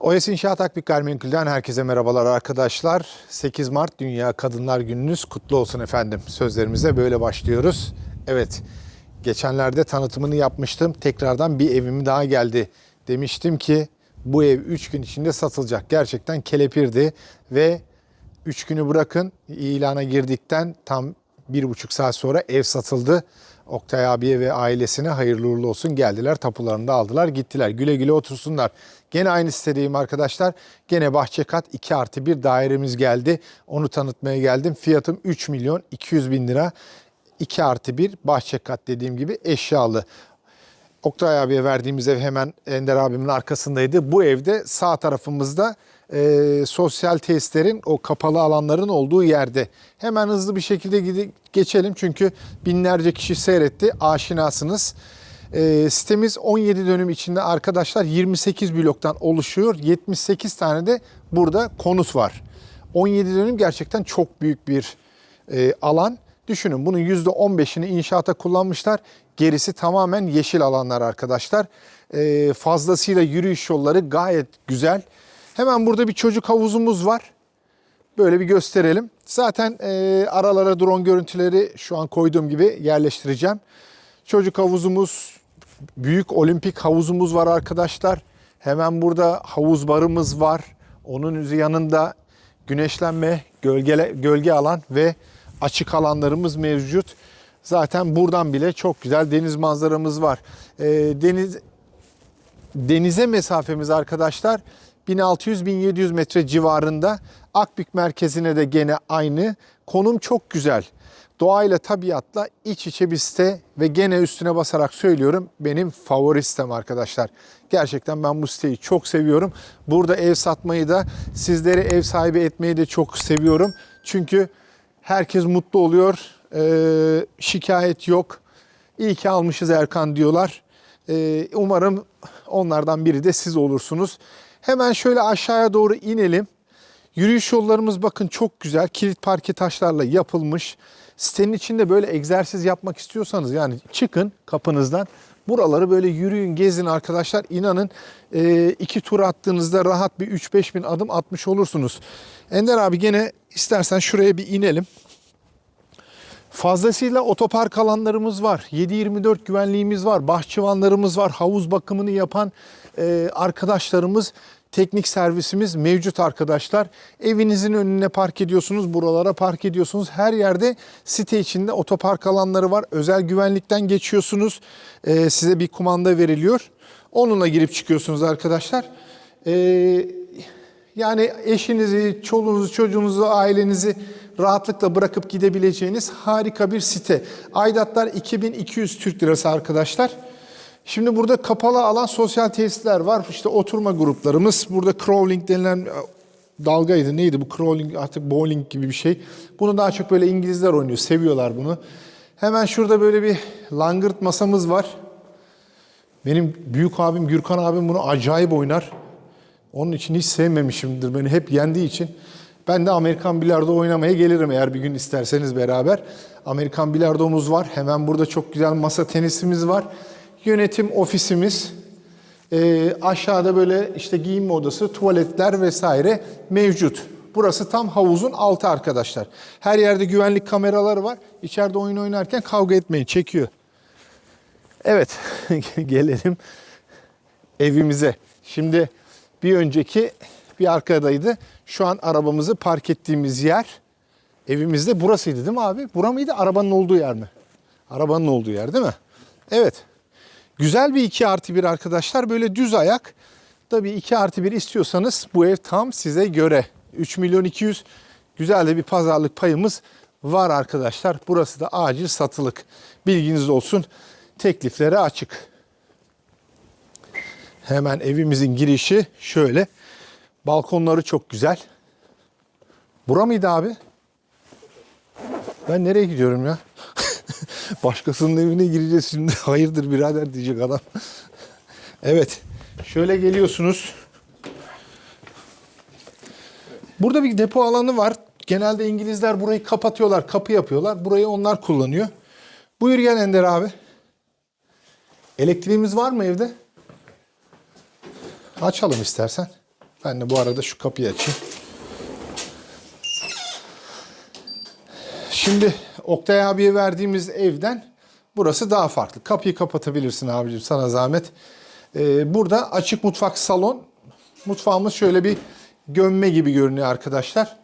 OS İnşaat Akbik Gayrimenkul'den herkese merhabalar arkadaşlar. 8 Mart Dünya Kadınlar Gününüz kutlu olsun efendim. Sözlerimize böyle başlıyoruz. Evet, geçenlerde tanıtımını yapmıştım. Tekrardan bir evim daha geldi. Demiştim ki bu ev 3 gün içinde satılacak. Gerçekten kelepirdi ve 3 günü bırakın ilana girdikten tam bir buçuk saat sonra ev satıldı. Oktay abiye ve ailesine hayırlı uğurlu olsun geldiler. Tapularını da aldılar gittiler. Güle güle otursunlar. Gene aynı sitedeyim arkadaşlar. Gene bahçe kat 2 artı bir dairemiz geldi. Onu tanıtmaya geldim. Fiyatım 3 milyon 200 bin lira. 2 artı bir bahçe kat dediğim gibi eşyalı. Oktay abiye verdiğimiz ev hemen Ender abimin arkasındaydı. Bu evde sağ tarafımızda e, sosyal tesislerin o kapalı alanların olduğu yerde. Hemen hızlı bir şekilde gide- geçelim çünkü binlerce kişi seyretti. Aşinasınız. E, sitemiz 17 dönüm içinde arkadaşlar 28 bloktan oluşuyor. 78 tane de burada konut var. 17 dönüm gerçekten çok büyük bir e, alan. Düşünün bunun %15'ini inşaata kullanmışlar. Gerisi tamamen yeşil alanlar arkadaşlar. E, fazlasıyla yürüyüş yolları gayet güzel. Hemen burada bir çocuk havuzumuz var. Böyle bir gösterelim. Zaten e, aralara drone görüntüleri şu an koyduğum gibi yerleştireceğim. Çocuk havuzumuz, büyük olimpik havuzumuz var arkadaşlar. Hemen burada havuz barımız var. Onun yanında güneşlenme, gölgele, gölge alan ve açık alanlarımız mevcut. Zaten buradan bile çok güzel deniz manzaramız var. E, deniz denize mesafemiz arkadaşlar 1600-1700 metre civarında. Akbük merkezine de gene aynı. Konum çok güzel. Doğayla tabiatla iç içe bir site ve gene üstüne basarak söylüyorum benim favori sitem arkadaşlar. Gerçekten ben bu siteyi çok seviyorum. Burada ev satmayı da sizleri ev sahibi etmeyi de çok seviyorum. Çünkü herkes mutlu oluyor. Ee, şikayet yok. İyi ki almışız Erkan diyorlar. Ee, umarım onlardan biri de siz olursunuz. Hemen şöyle aşağıya doğru inelim. Yürüyüş yollarımız bakın çok güzel. Kilit parke taşlarla yapılmış. Sitenin içinde böyle egzersiz yapmak istiyorsanız yani çıkın kapınızdan. Buraları böyle yürüyün, gezin arkadaşlar. İnanın e, iki tur attığınızda rahat bir 3-5 bin adım atmış olursunuz. Ender abi gene istersen şuraya bir inelim. Fazlasıyla otopark alanlarımız var. 7-24 güvenliğimiz var. Bahçıvanlarımız var. Havuz bakımını yapan e, arkadaşlarımız, teknik servisimiz mevcut arkadaşlar. Evinizin önüne park ediyorsunuz, buralara park ediyorsunuz. Her yerde site içinde otopark alanları var. Özel güvenlikten geçiyorsunuz. E, size bir kumanda veriliyor. Onunla girip çıkıyorsunuz arkadaşlar. E, yani eşinizi, çoluğunuzu, çocuğunuzu, ailenizi rahatlıkla bırakıp gidebileceğiniz harika bir site. Aidatlar 2200 Türk Lirası arkadaşlar. Şimdi burada kapalı alan sosyal tesisler var. İşte oturma gruplarımız. Burada crawling denilen e, dalgaydı. Neydi bu crawling artık bowling gibi bir şey. Bunu daha çok böyle İngilizler oynuyor. Seviyorlar bunu. Hemen şurada böyle bir langırt masamız var. Benim büyük abim Gürkan abim bunu acayip oynar. Onun için hiç sevmemişimdir beni hep yendiği için. Ben de Amerikan bilardo oynamaya gelirim eğer bir gün isterseniz beraber. Amerikan bilardomuz var. Hemen burada çok güzel masa tenisimiz var. Yönetim ofisimiz. Ee, aşağıda böyle işte giyinme odası, tuvaletler vesaire mevcut. Burası tam havuzun altı arkadaşlar. Her yerde güvenlik kameraları var. İçeride oyun oynarken kavga etmeyin, çekiyor. Evet, gelelim evimize. Şimdi bir önceki bir arkadaydı. Şu an arabamızı park ettiğimiz yer evimizde burasıydı değil mi abi? Bura mıydı? Arabanın olduğu yer mi? Arabanın olduğu yer değil mi? Evet. Güzel bir 2 artı 1 arkadaşlar. Böyle düz ayak. Tabii 2 artı 1 istiyorsanız bu ev tam size göre. 3 milyon 200 güzel de bir pazarlık payımız var arkadaşlar. Burası da acil satılık. Bilginiz olsun. Tekliflere açık. Hemen evimizin girişi şöyle. Balkonları çok güzel. Bura mıydı abi? Ben nereye gidiyorum ya? Başkasının evine gireceğiz şimdi. Hayırdır birader diyecek adam. evet. Şöyle geliyorsunuz. Burada bir depo alanı var. Genelde İngilizler burayı kapatıyorlar, kapı yapıyorlar. Burayı onlar kullanıyor. Buyur gel Ender abi. Elektriğimiz var mı evde? Açalım istersen. Ben de bu arada şu kapıyı açayım. Şimdi Oktay abiye verdiğimiz evden burası daha farklı. Kapıyı kapatabilirsin abicim sana zahmet. Ee, burada açık mutfak salon. Mutfağımız şöyle bir gömme gibi görünüyor arkadaşlar.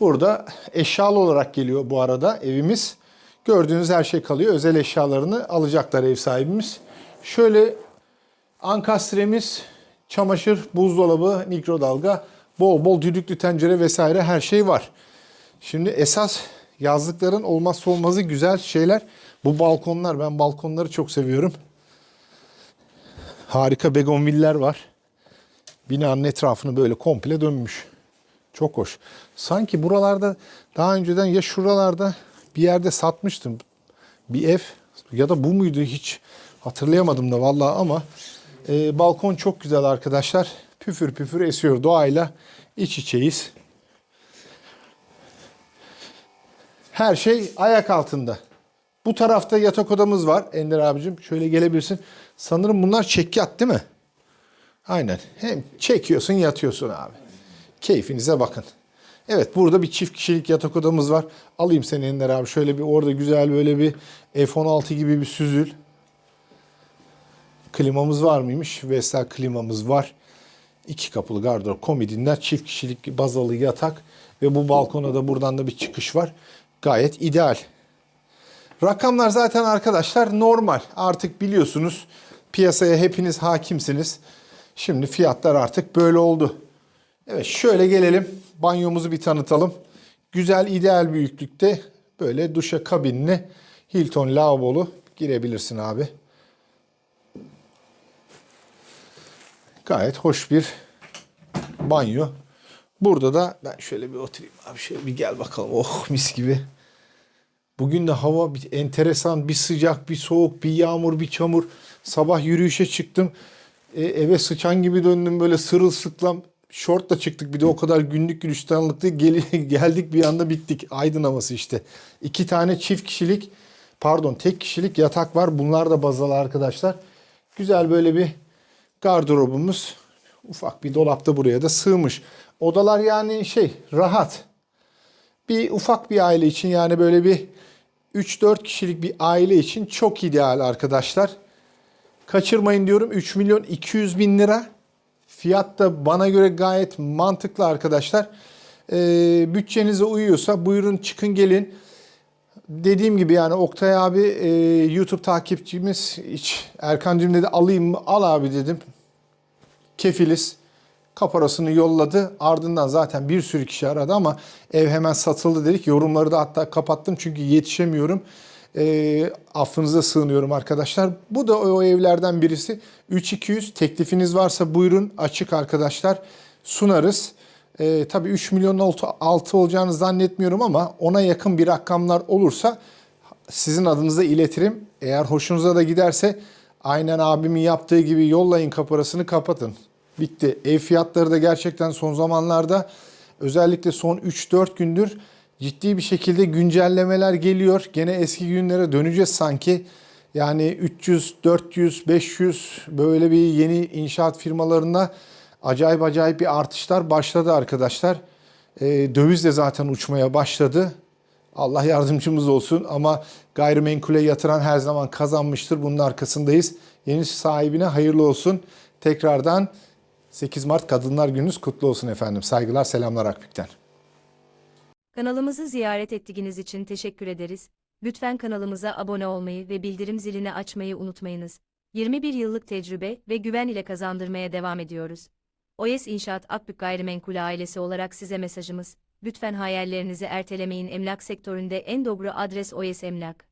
Burada eşyalı olarak geliyor bu arada evimiz. Gördüğünüz her şey kalıyor. Özel eşyalarını alacaklar ev sahibimiz. Şöyle ankastremiz, çamaşır, buzdolabı, mikrodalga, bol bol düdüklü tencere vesaire her şey var. Şimdi esas yazlıkların olmazsa olmazı güzel şeyler. Bu balkonlar. Ben balkonları çok seviyorum. Harika begonviller var. Binanın etrafını böyle komple dönmüş. Çok hoş. Sanki buralarda daha önceden ya şuralarda bir yerde satmıştım bir ev ya da bu muydu hiç hatırlayamadım da vallahi ama e, balkon çok güzel arkadaşlar. Püfür püfür esiyor doğayla iç içeyiz. Her şey ayak altında. Bu tarafta yatak odamız var Ender abicim. Şöyle gelebilirsin. Sanırım bunlar çekyat değil mi? Aynen. Hem çekiyorsun yatıyorsun abi. Keyfinize bakın. Evet burada bir çift kişilik yatak odamız var. Alayım seni Ender abi. Şöyle bir orada güzel böyle bir F-16 gibi bir süzül. Klimamız var mıymış? Vestel klimamız var. İki kapılı gardırop komodinler, çift kişilik bazalı yatak ve bu balkona da buradan da bir çıkış var. Gayet ideal. Rakamlar zaten arkadaşlar normal. Artık biliyorsunuz piyasaya hepiniz hakimsiniz. Şimdi fiyatlar artık böyle oldu. Evet şöyle gelelim. Banyomuzu bir tanıtalım. Güzel ideal büyüklükte böyle duşa kabinli Hilton lavabolu girebilirsin abi. Gayet hoş bir banyo. Burada da ben şöyle bir oturayım abi şöyle bir gel bakalım. Oh mis gibi. Bugün de hava bir enteresan, bir sıcak, bir soğuk, bir yağmur, bir çamur. Sabah yürüyüşe çıktım. E, eve sıçan gibi döndüm böyle sırılsıklam. Şortla çıktık bir de o kadar günlük gülistanlıktı. Gel, geldik bir anda bittik. Aydın havası işte. İki tane çift kişilik pardon tek kişilik yatak var. Bunlar da bazalı arkadaşlar. Güzel böyle bir gardırobumuz. Ufak bir dolapta buraya da sığmış. Odalar yani şey rahat. Bir ufak bir aile için yani böyle bir 3-4 kişilik bir aile için çok ideal arkadaşlar. Kaçırmayın diyorum 3 milyon 200 bin lira. Fiyat da bana göre gayet mantıklı arkadaşlar. Ee, bütçenize uyuyorsa buyurun çıkın gelin. Dediğim gibi yani Oktay abi e, YouTube takipçimiz hiç Erkancığım dedi alayım mı? Al abi dedim. Kefiliz. Kaparasını yolladı. Ardından zaten bir sürü kişi aradı ama ev hemen satıldı dedik. Yorumları da hatta kapattım çünkü yetişemiyorum. E, affınıza sığınıyorum arkadaşlar. Bu da o evlerden birisi. 3200 teklifiniz varsa buyurun açık arkadaşlar. Sunarız. E, tabii 3 milyon altı, altı olacağını zannetmiyorum ama ona yakın bir rakamlar olursa sizin adınıza iletirim. Eğer hoşunuza da giderse aynen abimin yaptığı gibi yollayın kaparasını kapatın. Bitti. Ev fiyatları da gerçekten son zamanlarda özellikle son 3-4 gündür ciddi bir şekilde güncellemeler geliyor. Gene eski günlere döneceğiz sanki. Yani 300, 400, 500 böyle bir yeni inşaat firmalarında acayip acayip bir artışlar başladı arkadaşlar. Ee, döviz de zaten uçmaya başladı. Allah yardımcımız olsun ama gayrimenkule yatıran her zaman kazanmıştır. Bunun arkasındayız. Yeni sahibine hayırlı olsun. Tekrardan 8 Mart Kadınlar Gününüz kutlu olsun efendim. Saygılar, selamlar Akbük'ten. Kanalımızı ziyaret ettiğiniz için teşekkür ederiz. Lütfen kanalımıza abone olmayı ve bildirim zilini açmayı unutmayınız. 21 yıllık tecrübe ve güven ile kazandırmaya devam ediyoruz. OES İnşaat Akbük Gayrimenkul ailesi olarak size mesajımız. Lütfen hayallerinizi ertelemeyin emlak sektöründe en doğru adres OES Emlak.